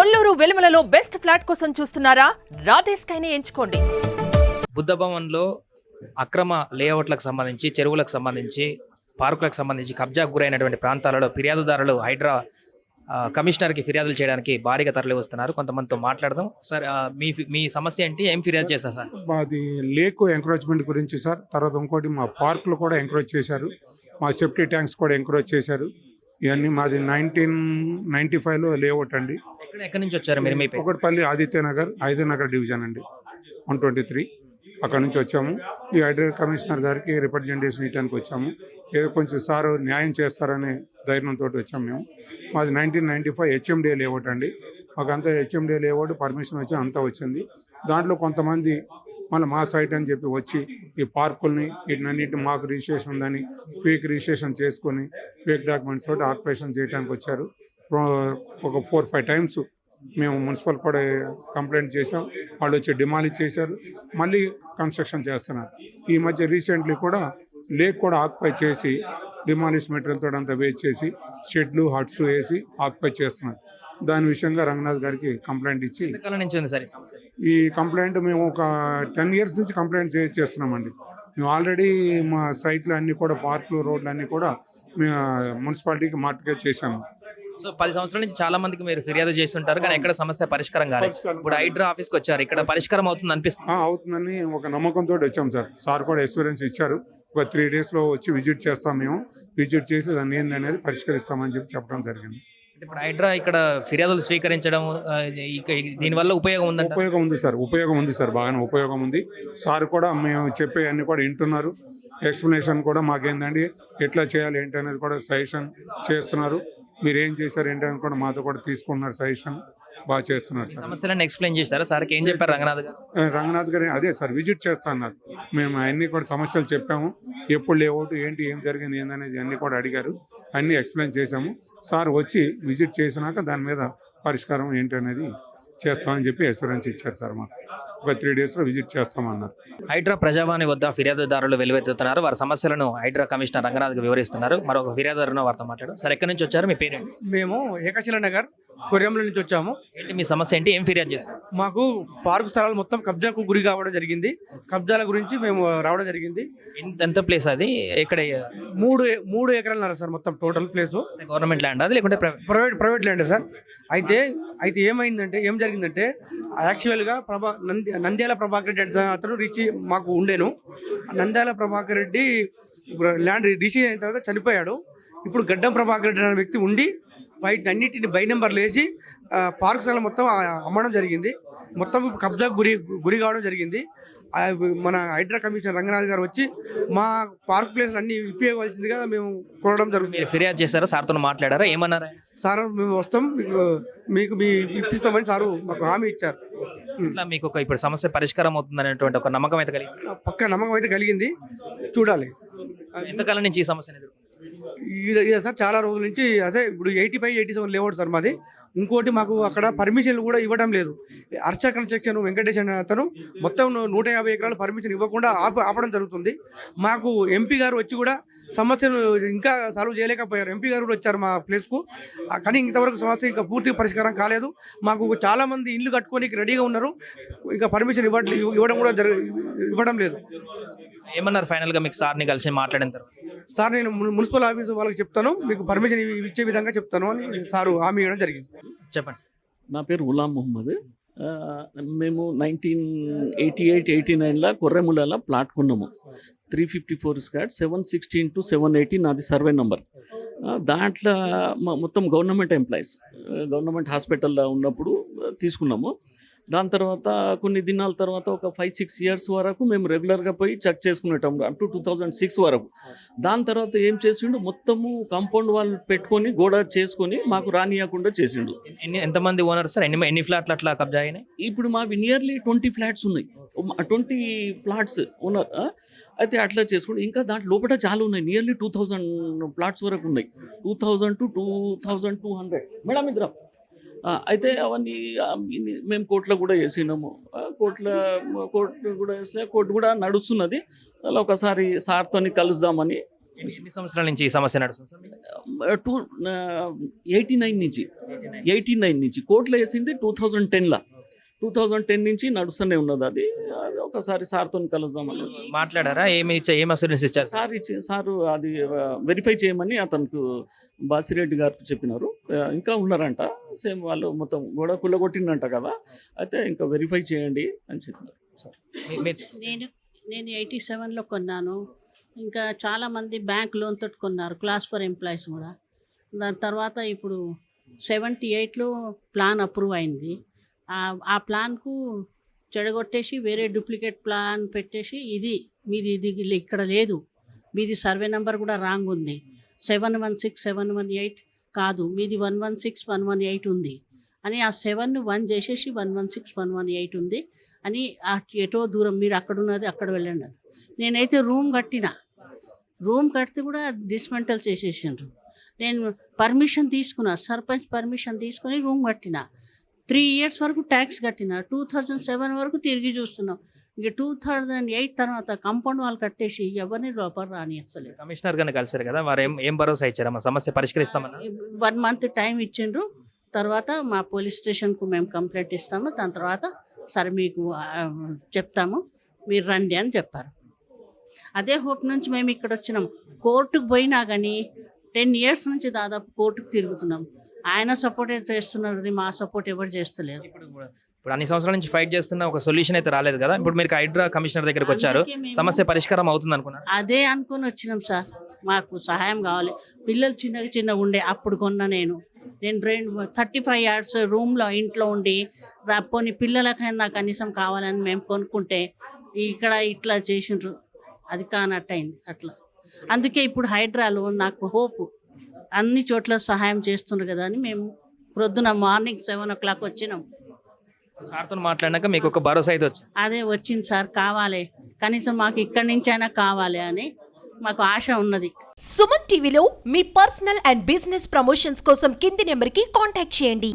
Kolluru వెలుమలలో best flat కోసం చూస్తున్నారా? రాధేస్ కైనే ఎంచుకోండి. బుద్ధ భవన్లో అక్రమ లేఅవుట్లకు సంబంధించి చెరువులకు సంబంధించి పార్కులకు సంబంధించి కబ్జాకు గురైనటువంటి ప్రాంతాలలో ఫిర్యాదుదారులు హైడ్రా కమిషనర్కి ఫిర్యాదులు చేయడానికి భారీగా తరలి వస్తున్నారు. కొంతమందితో మాట్లాడదాం. సార్ మీ మీ సమస్య ఏంటి? ఏం ఫిర్యాదు చేస్తారు సార్? మాది లేక్ ఎంకరేజ్మెంట్ గురించి సార్. తర్వాత ఇంకోటి మా పార్కులు కూడా ఎంకరేజ్ చేశారు. మా సేఫ్టీ ట్యాంక్స్ కూడా ఎంకరేజ్ చేశారు. ఇవన్నీ మాది నైన్టీన్ నైన్టీ ఫైవ్లో లేఅవుట్ అండి. ఎక్కడి నుంచి వచ్చారు మీరు మీ ఒకటిపల్లి ఆదిత్య నగర్ నగర్ డివిజన్ అండి. One twenty three. అక్కడ నుంచి వచ్చాము. ఈ హైడ్రా కమిషనర్ గారికి రిప్రజెంటేషన్ ఇవ్వడానికి వచ్చాము. ఏదో కొంచెం సార్ న్యాయం చేస్తారనే ధైర్యంతో వచ్చాము మేము. మాది nineteen ninety five HMDA layout అండి. మాకంతా హెచ్ఎండిఏ లేఅవుట్ పర్మిషన్ వచ్చి అంతా వచ్చింది. దాంట్లో కొంతమంది మళ్ళీ మా సైట్ అని చెప్పి వచ్చి ఈ పార్కుల్ని వీటినన్నింటి మాకు రిజిస్ట్రేషన్ ఉందని ఫేక్ రిజిస్ట్రేషన్ చేసుకొని ఫేక్ డాక్యుమెంట్స్ తోటి ఆక్యుపేషన్ చేయడానికి వచ్చారు. ఒక ఫోర్ ఫైవ్ టైమ్స్ మేము మున్సిపల్ కూడా కంప్లైంట్ చేసాం వాళ్ళు వచ్చి డిమాలిష్ చేశారు. మళ్ళీ కన్స్ట్రక్షన్ చేస్తున్నారు. ఈ మధ్య రీసెంట్లీ కూడా లేక్ కూడా ఆక్యుపై చేసి డిమాలిష్ మెటీరియల్ తోటి అంతా వేస్ట్ చేసి షెడ్లు హట్స్ వేసి ఆక్యుపై చేస్తున్నారు. దాని విషయంగా రంగనాథ్ గారికి కంప్లైంట్ ఇచ్చి ఈ కంప్లైంట్ మేము ఒక టెన్ ఇయర్స్ నుంచి కంప్లైంట్ చేస్తున్నామండి. మేము ఆల్రెడీ మా సైట్లు అన్నీ కూడా పార్కులు రోడ్లు అన్నీ కూడా మేము మున్సిపాలిటీకి మార్కెట్ చేశాము. సో పది సంవత్సరాల నుంచి చాలా మందికి మీరు ఫిర్యాదు చేస్తుంటారు కానీ ఎక్కడ సమస్య పరిష్కారం కాలేదు. ఇప్పుడు హైడ్రా ఆఫీస్కి వచ్చారు ఇక్కడ పరిష్కారం అవుతుంది అనిపిస్తుంది. అవుతుందని ఒక నమ్మకంతో వచ్చాం సార్. సార్ కూడా ఎక్స్పీరియన్స్ ఇచ్చారు. ఒక త్రీ డేస్లో వచ్చి విజిట్ చేస్తాం మేము. విజిట్ చేసి దాన్ని ఏంది అనేది పరిష్కరిస్తామని చెప్పి చెప్పడం జరిగింది. ఇప్పుడు హైడ్రా ఇక్కడ ఫిర్యాదులు స్వీకరించడం దీనివల్ల ఉపయోగం ఉందంట. ఉపయోగం ఉంది సార్ ఉపయోగం ఉంది సార్ బాగానే ఉపయోగం ఉంది. సార్ కూడా మేము చెప్పే అన్ని కూడా వింటున్నారు. ఎక్స్ప్లెనేషన్ కూడా మాకేందండి ఎట్లా చేయాలి ఏంటి అనేది కూడా సజెషన్ చేస్తున్నారు. మీరు ఏం చేశారు ఏంటి అని కూడా మాతో కూడా తీసుకున్నారు సజెషన్ బాగా చేస్తున్నారు సార్. సమస్యలను ఎక్స్ప్లెయిన్ చేశారా? సార్కి ఏం చెప్పారు రంగనాథ్ గారు? రంగనాథ్ గారు అదే సార్ విజిట్ చేస్తా అన్నారు. మేము అన్ని కూడా సమస్యలు చెప్పాము. ఎప్పుడు లేఅవుట్ ఏంటి ఏం జరిగింది ఏందనేది అన్ని కూడా అడిగారు. అన్ని ఎక్స్ప్లెయిన్ చేశాము. సార్ వచ్చి విజిట్ చేసినాక దాని మీద పరిష్కారం ఏంటి అనేది చేస్తామని చెప్పి అష్యూరెన్స్ ఇచ్చారు సార్ మాకు. ఒక త్రీ డేస్లో విజిట్ చేస్తామన్నారు. హైడ్రా ప్రజావాణి వద్ద ఫిర్యాదుదారులు వెలువెత్తుతున్నారు. వారి సమస్యలను హైడ్రా కమిషనర్ రంగనాథ్కి వివరిస్తున్నారు. మరొక ఫిర్యాదుదారును వారితో మాట్లాడు. సార్ ఎక్కడి నుంచి వచ్చారు? మీ పేరు మేము ఏకశిల నగర్ కొరియంల నుంచి వచ్చాము. ఏంటి మీ సమస్య? ఏంటి? ఏం ఫిర్యాదు చేస్తారు మాకు పార్కు స్థలాలు మొత్తం కబ్జాకు గురి కావడం జరిగింది. కబ్జాల గురించి మేము రావడం జరిగింది. ఎంత- ఎంత ప్లేస్ అది? ఎక్కడ మూడు మూడు ఎకరాలు సార్ మొత్తం టోటల్ ప్లేస్. Government land? అది లేకుంటే private private private land sir. అయితే అయితే ఏమైందంటే ఏం జరిగిందంటే యాక్చువల్గా ప్రభా నంది నంద్యాల ప్రభాకర్ రెడ్డి అత- అతను రిచి మాకు ఉండేను. నంద్యాల ప్రభాకర్ రెడ్డి ఇప్పుడు ల్యాండ్ రిసీవ్ అయిన తర్వాత చనిపోయాడు. ఇప్పుడు గడ్డం ప్రభాకర్ రెడ్డి అనే వ్యక్తి ఉండి వాటిని అన్నిటిని బై నెంబర్లు వేసి ఆ, పార్క్ స్థలం మొత్తం అమ్మడం జరిగింది. మొత్తం కబ్జాకు గురి గురి కావడం జరిగింది. మన హైడ్రా కమిషనర్ రంగనాథ్ గారు వచ్చి మా పార్క్ ప్లేస్ అన్ని ఇప్పియవలసిందిగా మేము కోరడం జరుగుతుంది. మీరు ఫిర్యాదు చేశారా? సార్తో మాట్లాడారా? ఏమన్నారా? సార్ మేము వస్తాం మీకు మీకు మీ ఇప్పిస్తామని సారు మాకు హామీ ఇచ్చారు. ఇట్లా మీకు ఒక ఇప్పుడు సమస్య పరిష్కారం అవుతుంది అనేటువంటి ఒక నమ్మకం అయితే కలిగి పక్క నమ్మకం అయితే కలిగింది. చూడాలి. ఎంతకాలం నుంచి ఈ ఎదుర్కొంటున్నారు? ఇదే సార్ చాలా రోజుల నుంచి అదే ఇప్పుడు eighty five eighty seven layout sir మాది. ఇంకోటి మాకు అక్కడ పర్మిషన్లు కూడా ఇవ్వడం లేదు. అర్చ కన్స్ట్రక్షన్ వెంకటేష్ అనే అతను మొత్తం నూట యాభై ఎకరాలు పర్మిషన్ ఇవ్వకుండా ఆప ఆపడం జరుగుతుంది. మాకు ఎంపీ గారు వచ్చి కూడా సమస్యను ఇంకా సాల్వ్ చేయలేకపోయారు. ఎంపీ గారు కూడా వచ్చారు మా ప్లేస్కు. కానీ ఇంతవరకు సమస్య ఇంకా పూర్తిగా పరిష్కారం కాలేదు. మాకు చాలామంది ఇల్లు కట్టుకోనికి రెడీగా ఉన్నారు. ఇంకా పర్మిషన్ ఇవ్వడం ఇవ్వడం కూడా జరగ ఇవ్వడం లేదు. ఏమన్నారు ఫైనల్గా మీకు సార్ని కలిసి మాట్లాడిన తర్వాత? సార్ నేను మున్- మున్సిపల్ ఆఫీస్ వాళ్ళకి చెప్తాను. మీకు పర్మిషన్ ఇచ్చే విధంగా చెప్తాను అని సారు హామీ ఇవ్వడం జరిగింది. చెప్పండి. నా పేరు గులాం మొహమ్మద్. మేము నైన్టీన్ ఎయిటీ ఎయిట్ ఎయిటీ నైన్లో కొర్రెములలో ప్లాట్ కొన్నాము. Three fifty four Scott seven sixteen two seven eighty నాది సర్వే నెంబర్. దాంట్లో మ- మొత్తం గవర్నమెంట్ ఎంప్లాయీస్ గవర్నమెంట్ హాస్పిటల్లో ఉన్నప్పుడు తీసుకున్నాము. దాని తర్వాత కొన్ని దినాల తర్వాత ఒక ఫైవ్ సిక్స్ ఇయర్స్ వరకు మేము రెగ్యులర్గా పోయి check చేసుకునేటం up to two thousand six వరకు. దాని తర్వాత ఏం చేసిండు మొత్తము కాంపౌండ్ వాళ్ళు పెట్టుకొని గోడ చేసుకొని మాకు రానియకుండా చేసిండు. ఎన్ని ఎంతమంది ఓనర్ సార్? ఎన్ని ఎన్ని ఫ్లాట్లు అట్లా కబ్జా అయినాయి? ఇప్పుడు మావి నియర్లీ ట్వంటీ ఫ్లాట్స్ ఉన్నాయి. ట్వంటీ ఫ్లాట్స్ ఆ? అయితే అట్లా చేసుకుంటే ఇంకా దాంట్లో లోపల చాలా ఉన్నాయి. నియర్లీ టూ థౌజండ్ ప్లాట్స్ వరకు ఉన్నాయి. Two thousand to two thousand two hundred madam ఇద్దరం. అయితే అవన్నీ మేము కోర్టులో కూడా వేసినాము. కోర్టులో కోర్టు కూడా వేసిన కోర్టు కూడా నడుస్తున్నది. అలా ఒకసారి సార్తో కలుద్దామని. ఎన్ని సంవత్సరాల నుంచి ఈ సమస్య నడుస్తుంది? టూ ఎయిటీ నైన్ నుంచి. Eighty nine. నుంచి. కోర్టులో వేసింది టూ థౌజండ్ టెన్లో. టూ థౌజండ్ టెన్ నుంచి నడుస్తూనే ఉన్నది అది. ఒకసారి సార్తో కలుద్దామని. మాట్లాడారా? ఏమి ఇచ్చా ఏం అసూరెన్స్ ఇచ్చారు సార్? ఇచ్చి సారు అది వెరిఫై చేయమని అతనికి బాసిరెడ్డి గారికి చెప్పినారు. ఇంకా ఉన్నారంట. సేమ్ వాళ్ళు మొత్తం గోడ కుల్లగొట్టిందంట కదా. అయితే ఇంకా వెరిఫై చేయండి అని సార్ మీ- నేను నేను ఎయిటీ సెవెన్లో కొన్నాను. ఇంకా చాలామంది బ్యాంక్ లోన్ తోటి కొన్నారు క్లాస్ ఫర్ ఎంప్లాయీస్ కూడా. దాని తర్వాత ఇప్పుడు సెవెంటీ ఎయిట్లో ప్లాన్ అప్రూవ్ అయింది. ఆ- ఆ ప్లాన్కు చెడగొట్టేసి వేరే డూప్లికేట్ ప్లాన్ పెట్టేసి ఇది మీది ఇది ఇక్కడ లేదు. మీది సర్వే నెంబర్ కూడా రాంగ్ ఉంది. Seven one six seven one eight కాదు. మీది one one six one one eight ఉంది. అని ఆ సెవెన్ వన్ చేసేసి one one six one one eight ఉంది అని ఆ ఎటో దూరం మీరు అక్కడ ఉన్నది అక్కడ వెళ్ళండి నేనైతే రూమ్ కట్టిన. రూమ్ కడితే కూడా డిస్మెంటల్ చేసేసిండ్రు. నేను పర్మిషన్ తీసుకున్నా. సర్పంచ్ పర్మిషన్ తీసుకొని రూమ్ కట్టిన. త్రీ ఇయర్స్ వరకు ట్యాక్స్ కట్టిన. టూ థౌజండ్ సెవెన్ వరకు తిరిగి చూస్తున్నాం. ఇక టూ థౌజండ్ ఎయిట్ తర్వాత కాంపౌండ్ వాళ్ళు కట్టేసి ఎవరిని లోపల రానిస్తలేదు కమిషనర్ గారిని కలిసారు కదా వారు ఏం ఏం భరోసా ఇచ్చారు? మా సమస్య పరిష్కరిస్తామన్నా? వన్ మంత్ టైం ఇచ్చిండ్రు. తర్వాత మా పోలీస్ స్టేషన్కు మేము కంప్లైంట్ ఇస్తాము. దాని తర్వాత సరే మీకు చెప్తాము. మీరు రండి అని చెప్పారు. అదే హోప్ నుంచి మేము ఇక్కడ వచ్చినాం. కోర్టుకు పోయినా కానీ టెన్ ఇయర్స్ నుంచి దాదాపు కోర్టుకు తిరుగుతున్నాం. ఆయన సపోర్ట్ చేస్తున్నారు మా సపోర్ట్ ఎవరు చేస్తలేరు. ఇప్పుడు అన్ని సంవత్సరాల నుంచి ఫైట్ చేస్తున్న ఒక సొల్యూషన్ అయితే రాలేదు కదా? ఇప్పుడు మీరు హైడ్రా కమిషనర్ దగ్గరికి వచ్చారు. సమస్య పరిష్కారం అవుతుంది అనుకున్నారు? అదే అనుకొని వచ్చినాం సార్. మాకు సహాయం కావాలి. పిల్లలు చిన్నగా చిన్నగా ఉండే అప్పుడు కొన్నా నేను. నేను రెండు థర్టీ ఫైవ్ ఇయర్స్ రూమ్లో ఇంట్లో ఉండి పోనీ పిల్లలకైనా కనీసం కావాలని మేము కొనుక్కుంటే ఇక్కడ ఇట్లా చేసిండ్రు. అది కానట్టయింది అట్లా. అందుకే ఇప్పుడు హైడ్రాలో నాకు హోప్ అన్ని చోట్ల సహాయం చేస్తుండ్రు కదా అని మేము ప్రొద్దున మార్నింగ్ సెవెన్ ఓ క్లాక్ వచ్చినాం. సార్తో మాట్లాడినాక మీకు ఒక భరోసా అయితే వచ్చింది. అదే వచ్చింది సార్ కావాలి. కనీసం మాకు ఇక్కడి నుంచి అయినా కావాలి అని మాకు ఆశ ఉన్నది. సుమన్ టీవీలో మీ పర్సనల్ అండ్ బిజినెస్ ప్రమోషన్స్ కోసం కింది నెంబర్కి కాంటాక్ట్ చేయండి.